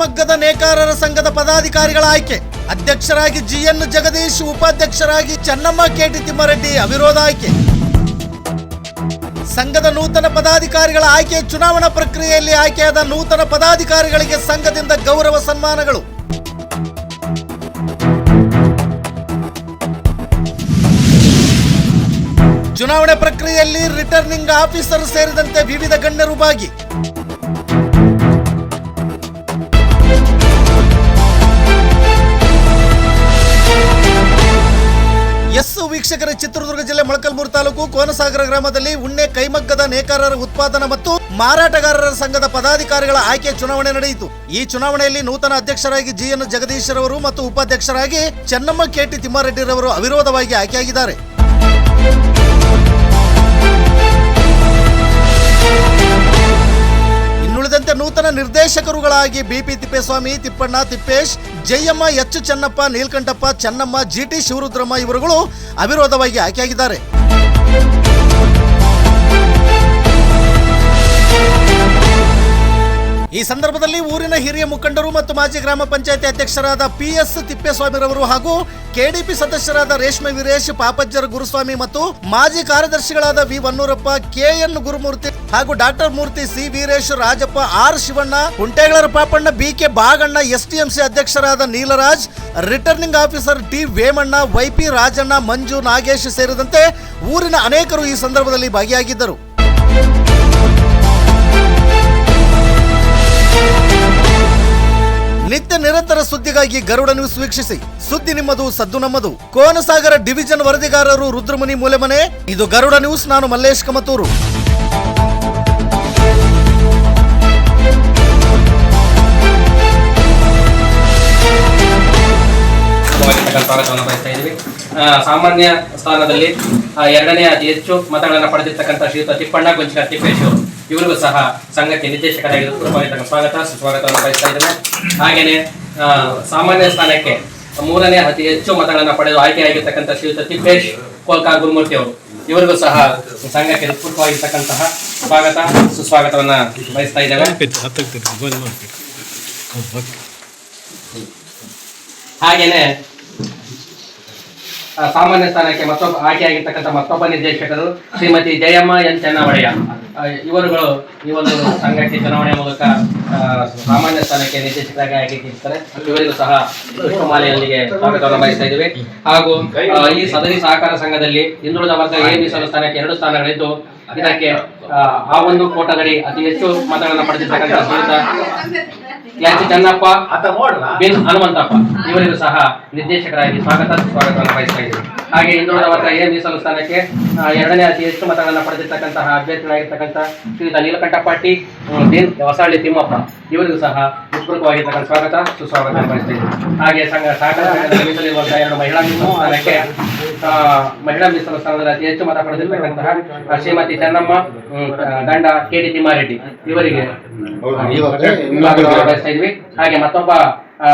ಕೈಮಗ್ಗದ ನೇಕಾರರ ಸಂಘದ ಪದಾಧಿಕಾರಿಗಳ ಆಯ್ಕೆ. ಅಧ್ಯಕ್ಷರಾಗಿ ಜಿಎನ್ ಜಗದೀಶ್, ಉಪಾಧ್ಯಕ್ಷರಾಗಿ ಚೆನ್ನಮ್ಮ ಕೆಟಿ ತಿಮ್ಮಾರೆಡ್ಡಿ ಅವಿರೋಧ ಆಯ್ಕೆ. ಸಂಘದ ನೂತನ ಪದಾಧಿಕಾರಿಗಳ ಆಯ್ಕೆ ಚುನಾವಣಾ ಪ್ರಕ್ರಿಯೆಯಲ್ಲಿ ಆಯ್ಕೆಯಾದ ನೂತನ ಪದಾಧಿಕಾರಿಗಳಿಗೆ ಸಂಘದಿಂದ ಗೌರವ ಸನ್ಮಾನಗಳು. ಚುನಾವಣೆ ಪ್ರಕ್ರಿಯೆಯಲ್ಲಿ ರಿಟರ್ನಿಂಗ್ ಆಫೀಸರ್ ಸೇರಿದಂತೆ ವಿವಿಧ ಗಣ್ಯರು ಭಾಗಿ. ವೀಕ್ಷಕರ, ಚಿತ್ರದುರ್ಗ ಜಿಲ್ಲೆ ಮೊಳಕಲ್ಮೂರು ತಾಲೂಕು ಕೋನಸಾಗರ ಗ್ರಾಮದಲ್ಲಿ ಉಣ್ಣೆ, ಕೈಮಗ್ಗದ ನೇಕಾರರ ಉತ್ಪಾದನಾ ಮತ್ತು ಮಾರಾಟಗಾರರ ಸಂಘದ ಪದಾಧಿಕಾರಿಗಳ ಆಯ್ಕೆ ಚುನಾವಣೆ ನಡೆಯಿತು. ಈ ಚುನಾವಣೆಯಲ್ಲಿ ನೂತನ ಅಧ್ಯಕ್ಷರಾಗಿ ಜಿಎನ್ ಜಗದೀಶರವರು ಮತ್ತು ಉಪಾಧ್ಯಕ್ಷರಾಗಿ ಚೆನ್ನಮ್ಮ ಕೆಟಿ ತಿಮ್ಮಾರೆಡ್ಡಿರವರು ಅವಿರೋಧವಾಗಿ ಆಯ್ಕೆಯಾಗಿದ್ದಾರೆ. ಇನ್ನುಳಿದಂತೆ ನೂತನ ನಿರ್ದೇಶಕರುಗಳಾಗಿ BP Thippeswamy, Thippanna Thippesh, Jayamma, H Chennappa, Neelkanthappa, Chennamma GT Shivarudramma ಇವರುಗಳು ಅವಿರೋಧವಾಗಿ ಆಯ್ಕೆಯಾಗಿದ್ದಾರೆ. ಈ ಸಂದರ್ಭದಲ್ಲಿ ಊರಿನ ಹಿರಿಯ ಮುಖಂಡರು ಮತ್ತು ಮಾಜಿ ಗ್ರಾಮ ಪಂಚಾಯತಿ ಅಧ್ಯಕ್ಷರಾದ ಪಿ ಎಸ್ ತಿಪ್ಪೇಸ್ವಾಮಿರವರು ಹಾಗೂ ಕೆಡಿಪಿ ಸದಸ್ಯರಾದ ರೇಷ್ಮೆ ವೀರೇಶ್, ಪಾಪಜ್ಜರ ಗುರುಸ್ವಾಮಿ ಮತ್ತು ಮಾಜಿ ಕಾರ್ಯದರ್ಶಿಗಳಾದ ವಿ ವನ್ನೂರಪ್ಪ ಕೆಎನ್ ಗುರುಮೂರ್ತಿ ಹಾಗೂ doctor Murthy C Veeresh, Rajappa R Shivanna ಕುಂಟೆಗಳರ Papanna, B K Baganna, STMC ಅಧ್ಯಕ್ಷರಾದ Neelaraj, returning officer T Vemanna YP Rajanna, Manju Nagesh ಸೇರಿದಂತೆ ಊರಿನ ಅನೇಕರು ಈ ಸಂದರ್ಭದಲ್ಲಿ ಭಾಗಿಯಾಗಿದ್ದರು. ನಿತ್ಯ ನಿರಂತರ ಸುದ್ದಿಗಾಗಿ ಗರುಡ ನ್ಯೂಸ್ ವೀಕ್ಷಿಸಿ. ಸುದ್ದಿ ನಿಮ್ಮದು, ಸದ್ದು ನಮ್ಮದು. ಕೋನಸಾಗರ ಡಿವಿಜನ್ ವರದಿಗಾರರು ರುದ್ರಮುನಿ ಮೂಲೆಮನೆ. ಇದು ಗರುಡ ನ್ಯೂಸ್, ನಾನು ಮಲ್ಲೇಶ್ ಕಮತೂರು. ಸಾಮಾನ್ಯ ಸ್ಥಾನದಲ್ಲಿ ಎರಡನೇ ಅತಿ ಹೆಚ್ಚು ಮತಗಳನ್ನು ಪಡೆದಿರ್ತಕ್ಕಂಥ ಶ್ರೀಯುತ ತಿಪ್ಪಣ್ಣ ಗೊಂಚಿಕ ತಿಪ್ಪೇಶ್. ಇವರಿಗೂ ಸಹ ಸಂಘಕ್ಕೆ ನಿರ್ದೇಶಕರಾಗಿರುವ ಸ್ವಾಗತ. ಸುಸ್ವಾಗತವನ್ನು ಬಯಸ್ತಾ ಇದ್ದೇನೆ. ಹಾಗೆಯೇ ಸಾಮಾನ್ಯ ಸ್ಥಾನಕ್ಕೆ ಮೂರನೇ ಅತಿ ಹೆಚ್ಚು ಮತಗಳನ್ನು ಪಡೆದು ಆಯ್ಕೆಯಾಗಿರ್ತಕ್ಕಂಥ ಶ್ರೀಯುತ ತಿಪ್ಪೇಶ್, ಕೋಲ್ಕಾ ಗುರುಮೂರ್ತಿ ಅವರು. ಇವರಿಗೂ ಸಹ ಸಂಘಕ್ಕೆ ಹೃತ್ಪೂರ್ವವಾಗಿರ್ತಕ್ಕಂತಹ ಸ್ವಾಗತ, ಸುಸ್ವಾಗತವನ್ನ ಬಯಸ್ತಾ ಇದ್ದೇವೆ. ಹಾಗೇನೆ ಸಾಮಾನ್ಯ ಸ್ಥಾನಕ್ಕೆ ಮತ್ತೊಬ್ಬ ಆಯ್ಕೆಯಾಗಿರ್ತಕ್ಕಂಥ ಮತ್ತೊಬ್ಬ ನಿರ್ದೇಶಕರು ಶ್ರೀಮತಿ ಜಯಮ್ಮ ಎನ್ ಚೆನ್ನವಡೆಯ ಇವರುಗಳು ಈ ಒಂದು ಸಂಘಕ್ಕೆ ಚುನಾವಣೆ ಮೂಲಕ ಸಾಮಾನ್ಯ ಸ್ಥಾನಕ್ಕೆ ನಿರ್ದೇಶಕರಾಗಿ ಆಯ್ಕೆಯಾಗಿರ್ತಾರೆ. ಇವರಿಗೂ ಸಹ ಪುಷ್ಪಮಾಲೆಯೊಂದಿಗೆ ಸ್ವಾಗತವನ್ನು ಬಯಸ್ತಾ ಇದ್ದೀವಿ. ಹಾಗೂ ಈ ಸದರಿ ಸಹಕಾರ ಸಂಘದಲ್ಲಿ ಹಿಂದುಳಿದ ವರ್ಗ ಎ ಮೀಸಲು ಸ್ಥಾನಕ್ಕೆ ಎರಡು ಸ್ಥಾನಗಳಿದ್ದು ಇದಕ್ಕೆ ಆ, ಆ ಒಂದು ಕೋಟದಡಿ ಅತಿ ಹೆಚ್ಚು ಮತಗಳನ್ನು ಪಡೆದಿರ್ತಕ್ಕಂಥ ಶ್ರೀಯುತ ಚನ್ನಪ್ಪ ಬಿನ್ ಹನುಮಂತಪ್ಪ. ಇವರಿಗೂ ಸಹ ನಿರ್ದೇಶಕರಾಗಿ ಸ್ವಾಗತ ಸ್ವಾಗತವನ್ನು ಬಯಸ್ತಾ ಇದ್ದೀವಿ ಹಾಗೆ ವರ್ಗ ಎ ಮೀಸಲು ಸ್ಥಾನಕ್ಕೆ ಎರಡನೇ ಅತಿ ಹೆಚ್ಚು ಮತಗಳನ್ನು ಪಡೆದಿರ್ತಕ್ಕಂತಹ ಅಭ್ಯರ್ಥಿಗಳಾಗಿರ್ತಕ್ಕಂಥ ಶ್ರೀ ನೀಲಕಂಠ ಪಾಟಿ ಬಿನ್ ಹೊಸಹಳ್ಳಿ ತಿಮ್ಮಪ್ಪ. ಇವರಿಗೂ ಸಹ ಹೃತ್ಪೂರ್ವಕವಾಗಿರ್ತಕ್ಕಂಥ ಸ್ವಾಗತ ಸುಸ್ವಾಗತ ಬಯಸ್ತೀನಿ ಹಾಗೆ ಸಂಘ ಸಹಕಾರ ಸಂಘದಲ್ಲಿರುವಂತಹ ಮೀಸಲಿರುವಂತಹ ಎರಡು ಮಹಿಳಾ ಮೀಸಲು ಸ್ಥಾನಕ್ಕೆ ಮಹಿಳಾ ಮೀಸಲು ಸ್ಥಾನದಲ್ಲಿ ಅತಿ ಹೆಚ್ಚು ಮತ ಪಡೆದಿರ್ತಕ್ಕಂತಹ ಶ್ರೀಮತಿ ಚೆನ್ನಮ್ಮ ಗಂಡ ಕೆ ಡಿ ತಿಮ್ಮಾರೆಡ್ಡಿ. ಇವರಿಗೆ ಬಯಸ್ತಾ ಇದ್ವಿ. ಹಾಗೆ ಮತ್ತೊಬ್ಬ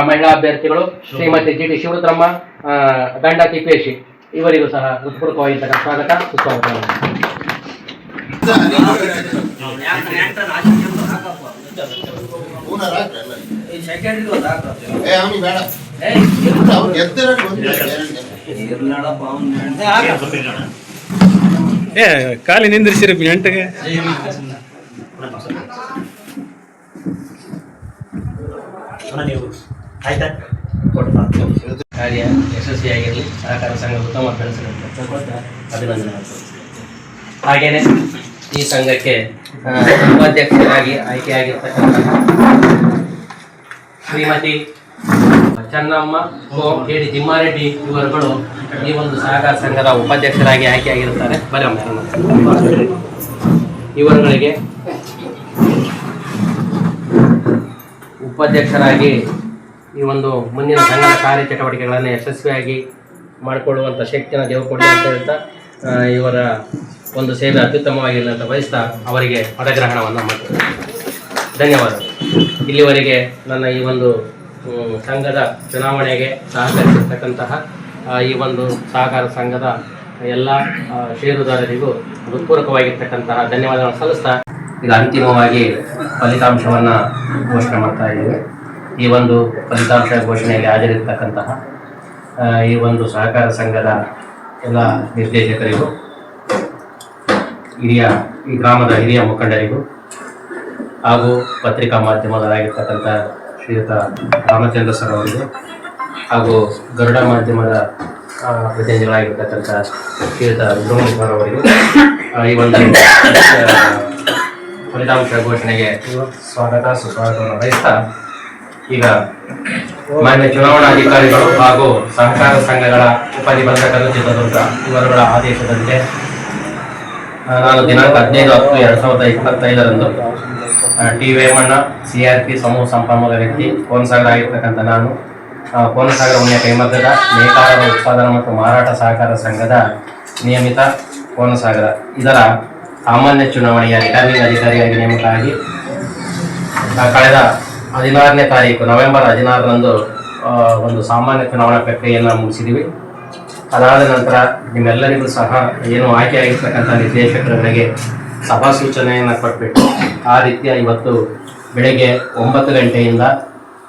ಮಹಿಳಾ ಅಭ್ಯರ್ಥಿಗಳು ಶ್ರೀಮತಿ ಜಿ ಡಿ ಶಿವರುದ್ರಮ್ಮ ಆ, ಗಂಡ ತಿಪ್ಪೇಶಿ. ಇವರಿಗೂ ಸಹ ಹೃತ್ಪೂರ್ವಕವಾಗಿರ್ತಕ್ಕಂಥ ಸ್ವಾಗತ ಸುಸ್ವಾಗತ. ಏ ಅವ್ನಿಗೆ ಬೇಡ. ಅವ್ನು ಏ ಖಾಲಿ ನಿಂದ್ರಿಸಿರಿ ಎಂಟಿಗೆ ಕಾರ್ಯ ಯಶಸ್ವಿಯಾಗಿರಲಿ ಸಹಕಾರ ಸಂಘ ಉತ್ತಮ ಕೆಲಸ ಅಭಿನಂದನೆ ಹಾಗೇನೆ ಈ ಸಂಘಕ್ಕೆ ಉಪಾಧ್ಯಕ್ಷರಾಗಿ ಆಯ್ಕೆಯಾಗಿರ್ತಕ್ಕಂಥ ಶ್ರೀಮತಿ ಚನ್ನಮ್ಮ ಕೋ ಡಿ ತಿಮ್ಮಾರೆಡ್ಡಿ ಇವರುಗಳು ಈ ಒಂದು ಸಹಕಾರ ಸಂಘದ ಉಪಾಧ್ಯಕ್ಷರಾಗಿ ಆಯ್ಕೆಯಾಗಿರುತ್ತಾರೆ. ಬರಮ್ಮ ಇವರುಗಳಿಗೆ ಉಪಾಧ್ಯಕ್ಷರಾಗಿ ಈ ಒಂದು ಮುಂದಿನ ಸಂಘದ ಕಾರ್ಯಚಟುವಟಿಕೆಗಳನ್ನು ಯಶಸ್ವಿಯಾಗಿ ಮಾಡಿಕೊಳ್ಳುವಂಥ ಶಕ್ತಿಯನ್ನು ದೇವರು ಕೊಡಲಿ ಅಂತ ಹೇಳ್ತಾ ಇವರ ಒಂದು ಸೇವೆ ಅತ್ಯುತ್ತಮವಾಗಿರಲಿ ಅಂತ ಬಯಸ್ತಾ ಅವರಿಗೆ ಪದಗ್ರಹಣವನ್ನು ಮಾಡ್ತೀವಿ. ಧನ್ಯವಾದಗಳು. ಇಲ್ಲಿವರೆಗೆ ನನ್ನ ಈ ಒಂದು ಸಂಘದ ಚುನಾವಣೆಗೆ ಸಹಕರಿಸಿರ್ತಕ್ಕಂತಹ ಈ ಒಂದು ಸಹಕಾರ ಸಂಘದ ಎಲ್ಲ ಷೇರುದಾರರಿಗೂ ಹೃತ್ಪೂರ್ವಕವಾಗಿರ್ತಕ್ಕಂತಹ ಧನ್ಯವಾದಗಳನ್ನು ಸಲ್ಲಿಸ್ತಾ ಇದು ಅಂತಿಮವಾಗಿ ಫಲಿತಾಂಶವನ್ನು ಘೋಷಣೆ ಮಾಡ್ತಾ ಇದ್ದೇವೆ. ಈ ಒಂದು ಫಲಿತಾಂಶ ಘೋಷಣೆಯಲ್ಲಿ ಹಾಜರಿರ್ತಕ್ಕಂತಹ ಈ ಒಂದು ಸಹಕಾರ ಸಂಘದ ಎಲ್ಲ ನಿರ್ದೇಶಕರಿಗೂ, ಹಿರಿಯ, ಈ ಗ್ರಾಮದ ಹಿರಿಯ ಮುಖಂಡರಿಗೂ ಹಾಗೂ ಪತ್ರಿಕಾ ಮಾಧ್ಯಮದರಾಗಿರ್ತಕ್ಕಂಥ ಶ್ರೀಯುತ ರಾಮಚಂದ್ರ ಸರ್ ಅವರಿಗೆ ಹಾಗೂ ಗರುಡ ಮಾಧ್ಯಮದ ಪ್ರತಿನಿಧಿಗಳಾಗಿರ್ತಕ್ಕಂಥ ಶ್ರೀಯುತ ಸರ್ ಅವರಿಗೆ ಈ ಒಂದು ಫಲಿತಾಂಶ ಘೋಷಣೆಗೆ ಸ್ವಾಗತ, ಸುಸ್ವಾಗತವನ್ನು ಬಯಸ್ತಾ ಈಗ ಮಾನ್ಯ ಚುನಾವಣಾಧಿಕಾರಿಗಳು ಹಾಗೂ ಸಹಕಾರ ಸಂಘಗಳ ಉಪನಿಬಂಧಕರು, ಚಿತ್ರದುರ್ಗ ಇವರುಗಳ ಆದೇಶದಂತೆ ನಾನು ದಿನಾಂಕ ಹದಿನೈದು ಹತ್ತು ಎರಡು ಸಾವಿರದ ಇಪ್ಪತ್ತೈದರಂದು T Vemanna C R P ಸಮೂಹ ಸಂಪನ್ಮೂಲ ವ್ಯಕ್ತಿ ಕೋನಸಾಗರ ಆಗಿರ್ತಕ್ಕಂಥ ನಾನು. ಕೋನಸಾಗರ ಮನೆಯ ಕೈಮಗ್ಗದ ನೇಕಾರರ ಉತ್ಪಾದನಾ ಮತ್ತು ಮಾರಾಟ ಸಹಕಾರ ಸಂಘದ ನಿಯಮಿತ ಕೋನಸಾಗರ. ಇದರ ಸಾಮಾನ್ಯ ಚುನಾವಣೆಯ ರಿಟರ್ನಿಂಗ್ ಅಧಿಕಾರಿಯಾಗಿ ನೇಮಕ ಆಗಿ ಆ, ಕಳೆದ ಹದಿನಾರನೇ ತಾರೀಕು ನವೆಂಬರ್ ಹದಿನಾರರಂದು ಒಂದು ಸಾಮಾನ್ಯ ಚುನಾವಣಾ ಪ್ರಕ್ರಿಯೆಯನ್ನು ಮುಗಿಸಿದ್ದೀವಿ ಅದಾದ ನಂತರ ನಿಮ್ಮೆಲ್ಲರಿಗೂ ಸಹ ಏನು ಆಯ್ಕೆ ಆಗಿರ್ತಕ್ಕಂಥ ನಿರ್ದೇಶಕರುಗಳಿಗೆ ಸಭಾ ಸೂಚನೆಯನ್ನು ಕೊಟ್ಬಿಟ್ಟು ಆ ರೀತಿಯ ಇವತ್ತು ಬೆಳಗ್ಗೆ ಒಂಬತ್ತು ಗಂಟೆಯಿಂದ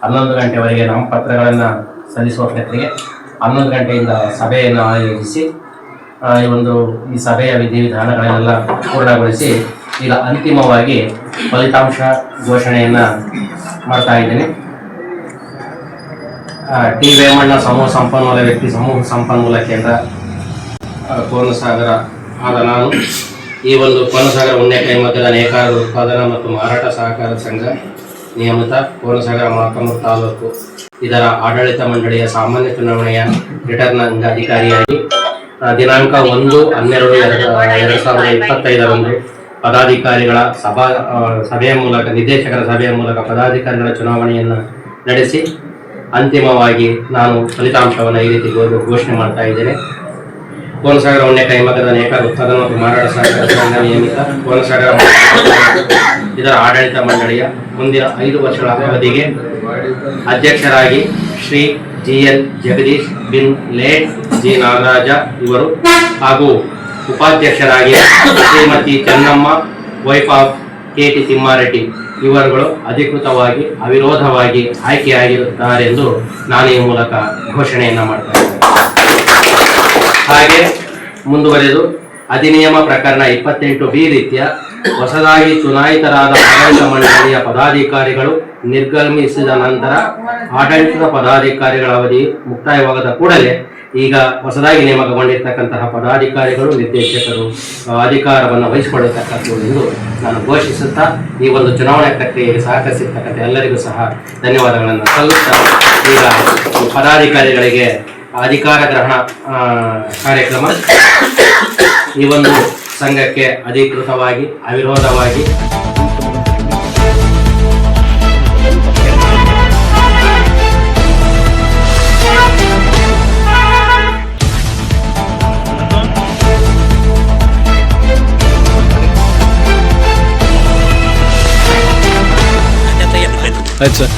ಹನ್ನೊಂದು ಗಂಟೆವರೆಗೆ ನಾಮಪತ್ರಗಳನ್ನು ಸಲ್ಲಿಸುವ ಪ್ರಕ್ರಿಯೆ ಹನ್ನೊಂದು ಗಂಟೆಯಿಂದ ಸಭೆಯನ್ನು ಆಯೋಜಿಸಿ ಈ ಒಂದು ಈ ಸಭೆಯ ವಿಧಿವಿಧಾನಗಳನ್ನೆಲ್ಲ ಪೂರ್ಣಗೊಳಿಸಿ ಈಗ ಅಂತಿಮವಾಗಿ ಫಲಿತಾಂಶ ಘೋಷಣೆಯನ್ನು ಮಾಡ್ತಾ ಇದ್ದೀನಿ. ಟಿ ವೇಮಣ್ಣ ಸಮೂಹ ಸಂಪನ್ಮೂಲ ವ್ಯಕ್ತಿ ಸಮೂಹ ಸಂಪನ್ಮೂಲ ಕೇಂದ್ರ. ಕೋನಸಾಗರ ಆದ ನಾನು ಈ ಒಂದು ಕೋನಸಾಗರ ಉಣ್ಣೆ ಕೈಮಗ್ಗದ ನೇಕಾರ ಉತ್ಪಾದನಾ ಮತ್ತು ಮಾರಾಟ ಸಹಕಾರ ಸಂಘ ನಿಯಮಿತ ಕೋನಸಾಗರ ಮೊಳಕಾಮೂರು ತಾಲೂಕು. ಇದರ ಆಡಳಿತ ಮಂಡಳಿಯ ಸಾಮಾನ್ಯ ಚುನಾವಣೆಯ ರಿಟರ್ನಿಂಗ್ ಅಧಿಕಾರಿಯಾಗಿ ದಿನಾಂಕ ಒಂದು ಹನ್ನೆರಡು ಎರಡು ಸಾವಿರದ ಇಪ್ಪತ್ತೈದರಂದು ಪದಾಧಿಕಾರಿಗಳ ಸಭಾ ಸಭೆಯ ಮೂಲಕ, ನಿರ್ದೇಶಕರ ಸಭೆಯ ಮೂಲಕ ಪದಾಧಿಕಾರಿಗಳ ಚುನಾವಣೆಯನ್ನು ನಡೆಸಿ ಅಂತಿಮವಾಗಿ ನಾನು ಫಲಿತಾಂಶವನ್ನು ಈ ರೀತಿ ಘೋಷಣೆ ಮಾಡ್ತಾ ಇದ್ದೇನೆ. ಕೋನಸಾಗರ ಉಣ್ಣೆ ಕೈಮಗದ ನೇಕಾರ ಉತ್ಪಾದನೆ ಮತ್ತು ಮಾರಾಟ ಸಹಕಾರ ಸಂಘ ನಿಯಮಿತ ಕೋನಸಾಗರ ಇದರ ಆಡಳಿತ ಮಂಡಳಿಯ ಮುಂದಿನ ಐದು ವರ್ಷಗಳ ಅವಧಿಗೆ ಅಧ್ಯಕ್ಷರಾಗಿ ಶ್ರೀ ಜಿ ಎಲ್ ಜಗದೀಶ್ ಬಿನ್ ಲೇಟ್ ಜಿ ನಾಗರಾಜ ಇವರು ಹಾಗೂ ಉಪಾಧ್ಯಕ್ಷರಾಗಿ Shrimati Chennamma wife of K T Thimmareddy. ಇವರುಗಳು ಅಧಿಕೃತವಾಗಿ, ಅವಿರೋಧವಾಗಿ ಆಯ್ಕೆಯಾಗಿರುತ್ತಾರೆಂದು ನಾನು ಈ ಮೂಲಕ ಘೋಷಣೆಯನ್ನು ಮಾಡ್ತಾ ಹಾಗೆ ಮುಂದುವರೆದು, ಅಧಿನಿಯಮ ಪ್ರಕರಣ ಇಪ್ಪತ್ತೆಂಟು ಬಿ ರೀತಿಯ ಹೊಸದಾಗಿ ಚುನಾಯಿತರಾದ ಆಡಳಿತ ಮಂಡಳಿಯ ಪದಾಧಿಕಾರಿಗಳು ನಿರ್ಗಮಿಸಿದ ನಂತರ ಆಡಳಿತದ ಪದಾಧಿಕಾರಿಗಳ ಅವಧಿ ಮುಕ್ತಾಯವಾಗದ ಕೂಡಲೇ ಈಗ ಹೊಸದಾಗಿ ನೇಮಕಗೊಂಡಿರ್ತಕ್ಕಂತಹ ಪದಾಧಿಕಾರಿಗಳು, ನಿರ್ದೇಶಕರು ಅಧಿಕಾರವನ್ನು ವಹಿಸಿಕೊಳ್ಳತಕ್ಕಂಥದ್ದು ಎಂದು ನಾನು ಘೋಷಿಸುತ್ತಾ ಈ ಒಂದು ಚುನಾವಣೆ ಪ್ರಕ್ರಿಯೆಗೆ ಸಹಕರಿಸಿರ್ತಕ್ಕಂಥ ಎಲ್ಲರಿಗೂ ಸಹ ಧನ್ಯವಾದಗಳನ್ನು ಸಲ್ಲುತ್ತಾ ಈಗ ಪದಾಧಿಕಾರಿಗಳಿಗೆ ಅಧಿಕಾರ ಗ್ರಹಣ ಕಾರ್ಯಕ್ರಮ ಈ ಒಂದು ಸಂಘಕ್ಕೆ ಅಧಿಕೃತವಾಗಿ, ಅವಿರೋಧವಾಗಿ ಆಯ್ತು ಸರ್